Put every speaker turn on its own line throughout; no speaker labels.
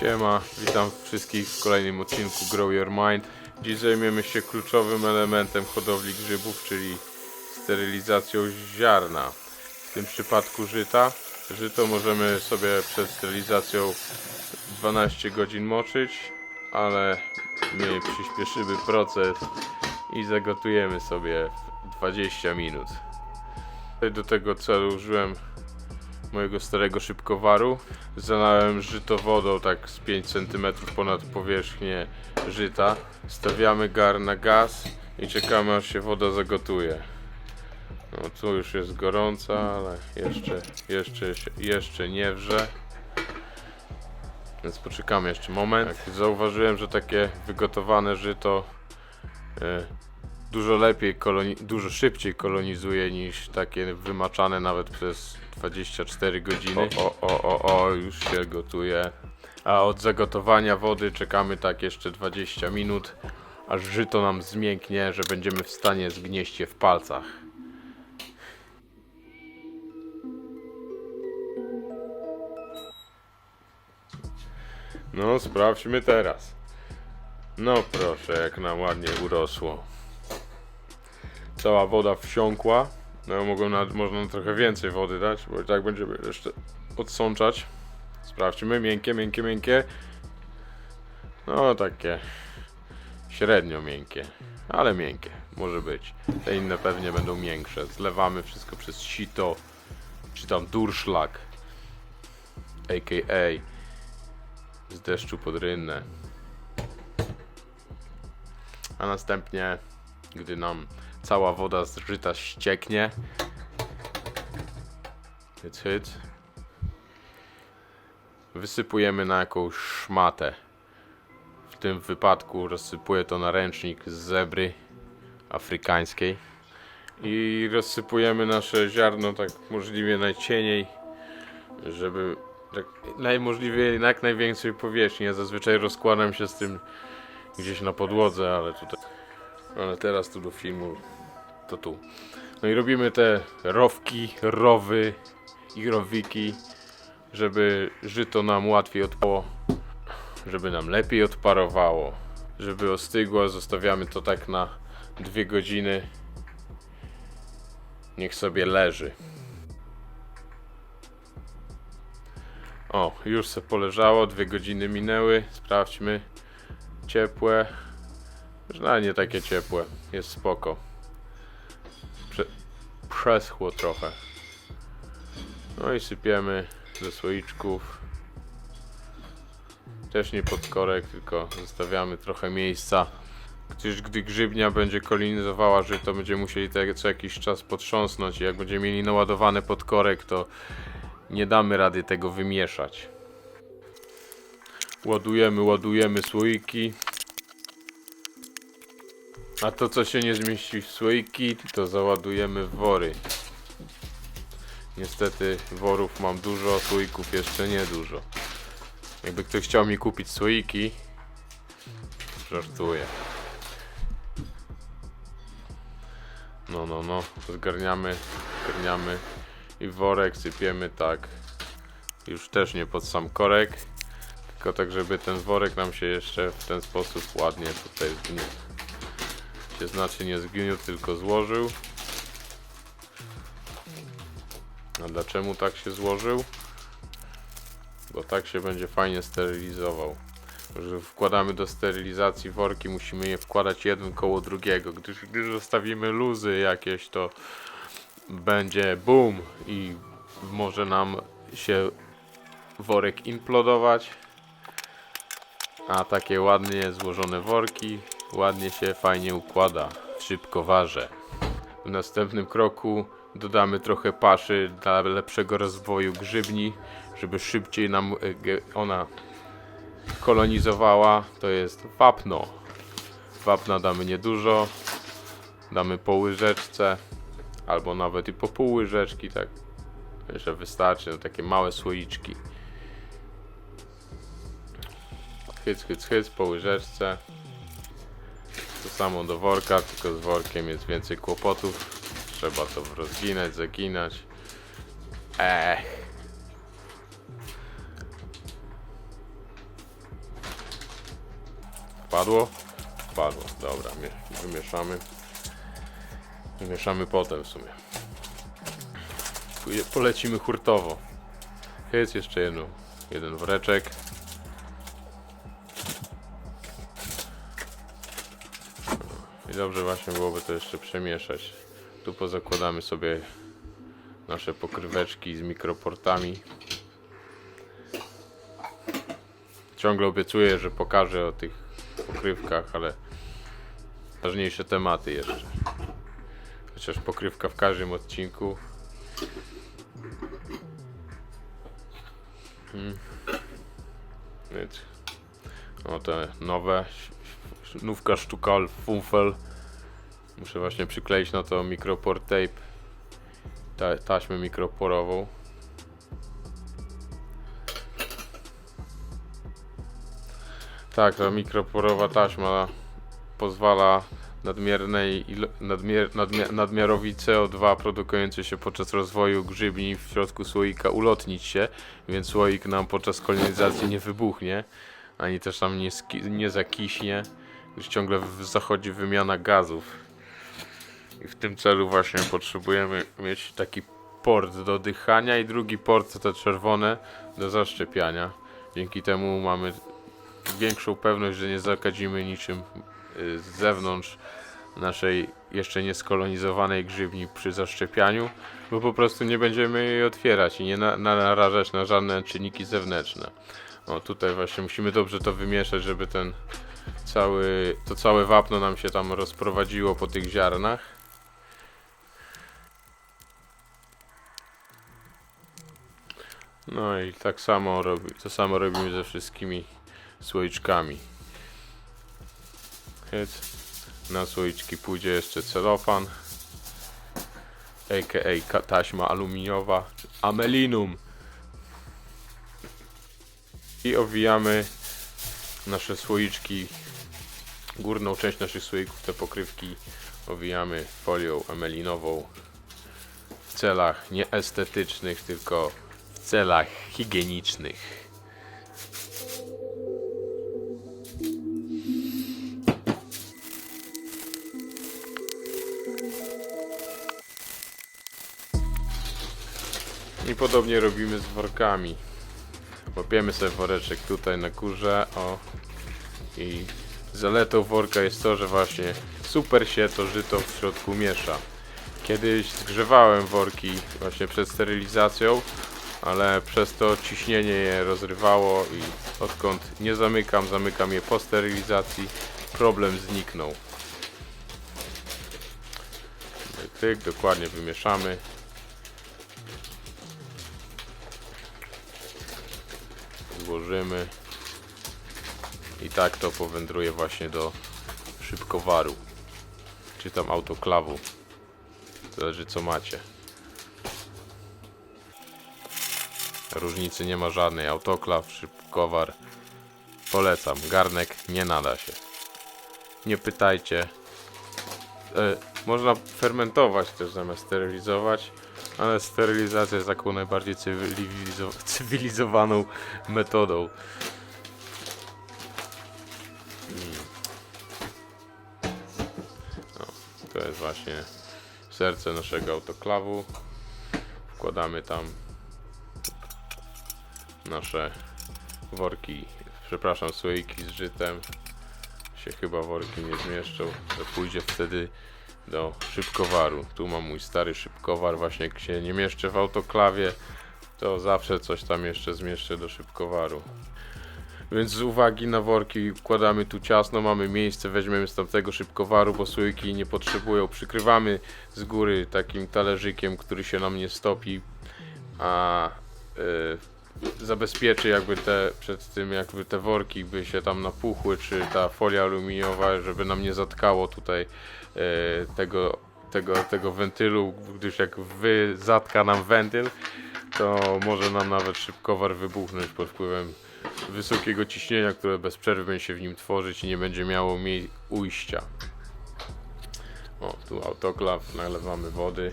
Siema, witam wszystkich w kolejnym odcinku Grow Your Mind. Dziś zajmiemy się kluczowym elementem hodowli grzybów, czyli sterylizacją ziarna. W tym przypadku żyta. Żyto możemy sobie przed sterylizacją 12 godzin moczyć, ale my przyspieszymy proces i zagotujemy sobie w 20 minut. Do tego celu użyłem mojego starego szybkowaru. Zalałem żyto wodą tak z 5 cm ponad powierzchnię żyta. Stawiamy gar na gaz i czekamy aż się woda zagotuje. No tu już jest gorąca, ale jeszcze, jeszcze, jeszcze nie wrze. Więc poczekamy jeszcze moment. Tak, zauważyłem, że takie wygotowane żyto e, dużo lepiej, dużo szybciej kolonizuje niż takie wymaczane nawet przez 24 godziny. O, o, o, o, już się gotuje. A od zagotowania wody czekamy tak jeszcze 20 minut, aż żyto nam zmięknie, że będziemy w stanie zgnieść je w palcach. No, sprawdźmy teraz. No proszę, jak nam ładnie urosło. Cała woda wsiąkła. No mogą na, można trochę więcej wody dać, bo i tak będziemy jeszcze odsączać. Sprawdźmy, miękkie, miękkie, miękkie. No takie średnio miękkie, ale miękkie może być. Te inne pewnie będą miększe. Zlewamy wszystko przez sito, czy tam durszlak, a.k.a. z deszczu pod rynnę. A następnie, gdy nam cała woda z żyta ścieknie, hyc, hyc, wysypujemy na jakąś szmatę. W tym wypadku rozsypuję to na ręcznik z zebry afrykańskiej i rozsypujemy nasze ziarno tak możliwie najcieniej, żeby tak najmożliwie na jak największej powierzchni. Ja zazwyczaj rozkładam się z tym gdzieś na podłodze, ale tutaj. Ale teraz tu do filmu to tu. No i robimy te rowki, rowy i rowiki, żeby żyto nam łatwiej odpało, żeby nam lepiej odparowało, żeby ostygło. Zostawiamy to tak na dwie godziny. Niech sobie leży. O, już se poleżało, dwie godziny minęły. Sprawdźmy ciepłe. No nie takie ciepłe, jest spoko. Prze przeschło trochę. No i sypiemy do słoiczków. Też nie pod korek, tylko zostawiamy trochę miejsca. Gdyż gdy grzybnia będzie kolonizowała żyto, będziemy musieli te co jakiś czas potrząsnąć i jak będziemy mieli naładowane pod korek, to nie damy rady tego wymieszać. Ładujemy, ładujemy słoiki. A to co się nie zmieści w słoiki, to załadujemy w wory. Niestety worów mam dużo, słoików jeszcze nie dużo. Jakby ktoś chciał mi kupić słoiki, żartuję. No, no, no, zgarniamy, zgarniamy i worek sypiemy tak. Już też nie pod sam korek, tylko tak, żeby ten worek nam się jeszcze w ten sposób ładnie tutaj zgniótł się znaczy nie zgniótł, tylko złożył. A dlaczego tak się złożył? Bo tak się będzie fajnie sterylizował. Że wkładamy do sterylizacji worki, musimy je wkładać jeden koło drugiego. Gdyż, gdyż zostawimy luzy jakieś, to będzie boom i może nam się worek implodować. A takie ładnie złożone worki ładnie się fajnie układa w szybkowarze. W następnym kroku dodamy trochę paszy dla lepszego rozwoju grzybni, żeby szybciej nam e, ona kolonizowała. To jest wapno. Wapna damy niedużo. Damy po łyżeczce albo nawet i po pół łyżeczki, tak. Że wystarczy, no takie małe słoiczki. Hyc, hyc, hyc po łyżeczce. To samo do worka, tylko z workiem jest więcej kłopotów. Trzeba to rozginać, zaginać. Ech. Padło? Padło. Dobra, mie- wymieszamy. Wymieszamy potem w sumie. Polecimy hurtowo. Jest jeszcze jedno, jeden woreczek. I dobrze właśnie byłoby to jeszcze przemieszać. Tu pozakładamy sobie nasze pokryweczki z mikroportami. Ciągle obiecuję, że pokażę o tych pokrywkach, ale ważniejsze tematy jeszcze. Chociaż pokrywka w każdym odcinku. Hmm. Więc, o te nowe. Nówka sztukal, funfel. Muszę właśnie przykleić na to mikroport tape. Ta, taśmę mikroporową. Tak, ta mikroporowa taśma pozwala nadmiernej nadmiar, nadmia, nadmiarowi CO2 produkujący się podczas rozwoju grzybni w środku słoika ulotnić się, więc słoik nam podczas kolonizacji nie wybuchnie, ani też nam nie, nie zakiśnie, gdyż ciągle zachodzi wymiana gazów. I w tym celu właśnie potrzebujemy mieć taki port do dychania i drugi port, te czerwone, do zaszczepiania. Dzięki temu mamy większą pewność, że nie zakadzimy niczym y, z zewnątrz naszej jeszcze nieskolonizowanej grzybni przy zaszczepianiu, bo po prostu nie będziemy jej otwierać i nie na, narażać na żadne czynniki zewnętrzne. O, tutaj właśnie musimy dobrze to wymieszać, żeby ten cały, to całe wapno nam się tam rozprowadziło po tych ziarnach. No i tak samo robi, to samo robimy ze wszystkimi słoiczkami. Hyc. Na słoiczki pójdzie jeszcze celofan, a.k.a. ka- taśma aluminiowa, amelinum. I owijamy nasze słoiczki, górną część naszych słoików, te pokrywki owijamy folią amelinową w celach nie estetycznych, tylko w celach higienicznych. I podobnie robimy z workami. Łapiemy sobie woreczek tutaj na górze, o. I zaletą worka jest to, że właśnie super się to żyto w środku miesza. Kiedyś zgrzewałem worki właśnie przed sterylizacją, ale przez to ciśnienie je rozrywało i odkąd nie zamykam, zamykam je po sterylizacji, problem zniknął. Tyk, dokładnie wymieszamy. Złożymy i tak to powędruje właśnie do szybkowaru. Czy tam autoklawu. Zależy co macie. Różnicy nie ma żadnej. Autoklaw, szybkowar. Polecam, garnek nie nada się. Nie pytajcie. E, można fermentować też zamiast sterylizować ale sterylizacja jest taką najbardziej cywilizo cywilizowaną metodą. Mm. O, to jest właśnie serce naszego autoklawu. Wkładamy tam nasze worki, przepraszam, słoiki z żytem. Się chyba worki nie zmieszczą, to pójdzie wtedy do szybkowaru. Tu mam mój stary szybkowar, właśnie jak się nie mieszczę w autoklawie, to zawsze coś tam jeszcze zmieszczę do szybkowaru. Więc z uwagi na worki wkładamy tu ciasno, mamy miejsce, weźmiemy z tamtego szybkowaru, bo słoiki nie potrzebują. Przykrywamy z góry takim talerzykiem, który się nam nie stopi, a y, zabezpieczy jakby te, przed tym jakby te worki by się tam napuchły, czy ta folia aluminiowa, żeby nam nie zatkało tutaj e, tego, tego, tego wentylu, gdyż jak wy zatka nam wentyl, to może nam nawet szybkowar wybuchnąć pod wpływem wysokiego ciśnienia, które bez przerwy będzie się w nim tworzyć i nie będzie miało mie- ujścia. O, tu autoklaw, nalewamy wody,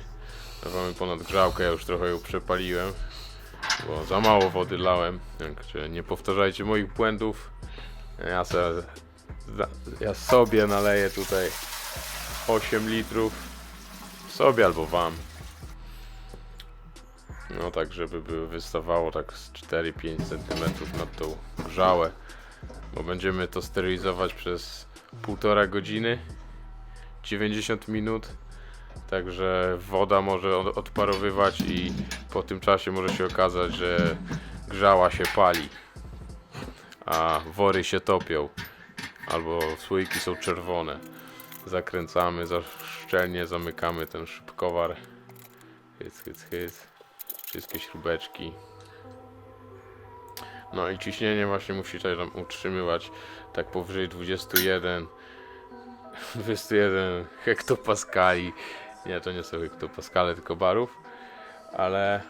nalewamy ponad grzałkę, ja już trochę ją przepaliłem, bo za mało wody lałem, także nie powtarzajcie moich błędów. Ja se Ja sobie naleję tutaj 8 litrów. Sobie albo wam. No tak, żeby by wystawało tak z 4-5 cm nad tą grzałę. Bo będziemy to sterylizować przez półtora godziny. 90 minut. Także woda może od- odparowywać i po tym czasie może się okazać, że grzała się pali. A wory się topią. Albo słoiki są czerwone. Zakręcamy za szczelnie, zamykamy ten szybkowar. Hyc, hyc, hyc. Wszystkie śrubeczki. No i ciśnienie właśnie musi tutaj tam utrzymywać tak powyżej 21 21 hektopaskali. Nie, to nie są hektopaskale, tylko barów. Ale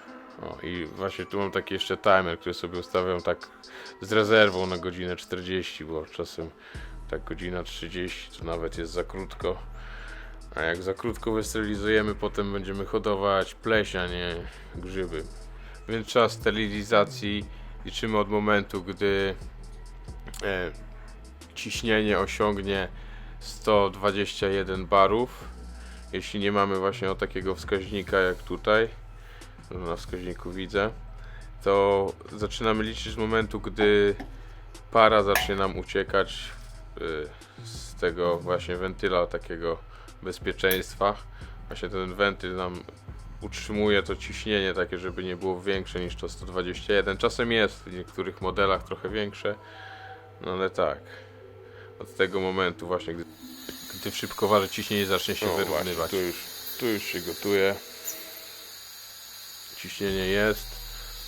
o, i właśnie tu mam taki jeszcze timer, który sobie ustawiam tak z rezerwą na godzinę 40, bo czasem tak godzina 30 to nawet jest za krótko. A jak za krótko wysterylizujemy, potem będziemy hodować pleśń, a nie grzyby. Więc czas sterylizacji liczymy od momentu, gdy e, ciśnienie osiągnie 121 barów. Jeśli nie mamy właśnie o takiego wskaźnika jak tutaj, no na wskaźniku widzę, to zaczynamy liczyć z momentu, gdy para zacznie nam uciekać y, z tego właśnie wentyla takiego bezpieczeństwa. Właśnie ten wentyl nam utrzymuje to ciśnienie takie, żeby nie było większe niż to 121. Czasem jest w niektórych modelach trochę większe, no ale tak. Od tego momentu właśnie, gdy, gdy w szybkowarze ciśnienie zacznie się wyrównywać. Tu już, tu już się gotuje. Ciśnienie jest.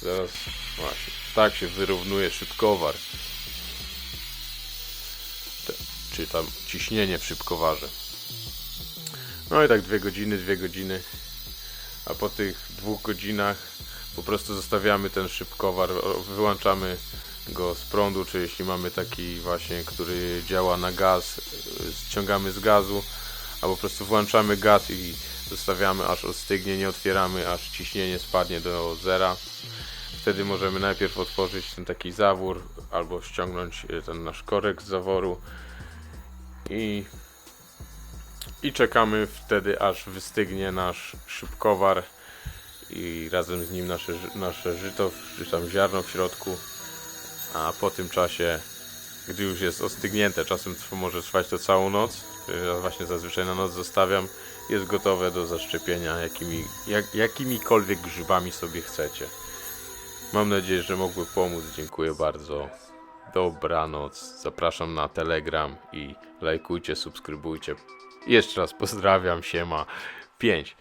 Zaraz właśnie. Tak się wyrównuje szybkowar. Te, czy tam ciśnienie w szybkowarze. No i tak dwie godziny, dwie godziny. A po tych dwóch godzinach po prostu zostawiamy ten szybkowar, wyłączamy go z prądu, czy jeśli mamy taki właśnie, który działa na gaz, y, ściągamy z gazu, albo po prostu włączamy gaz i zostawiamy aż ostygnie, nie otwieramy aż ciśnienie spadnie do zera. Wtedy możemy najpierw otworzyć ten taki zawór, albo ściągnąć y, ten nasz korek z zaworu i, i czekamy wtedy aż wystygnie nasz szybkowar i razem z nim nasze, nasze żyto, czy tam ziarno w środku a po tym czasie, gdy już jest ostygnięte, czasem może trwać to całą noc, y, ja właśnie zazwyczaj na noc zostawiam, jest gotowe do zaszczepienia jakimi, jak, jakimikolwiek grzybami sobie chcecie. Mam nadzieję, że mogły pomóc. Dziękuję bardzo. Dobranoc. Zapraszam na Telegram i lajkujcie, subskrybujcie. Jeszcze raz pozdrawiam, siema. 5.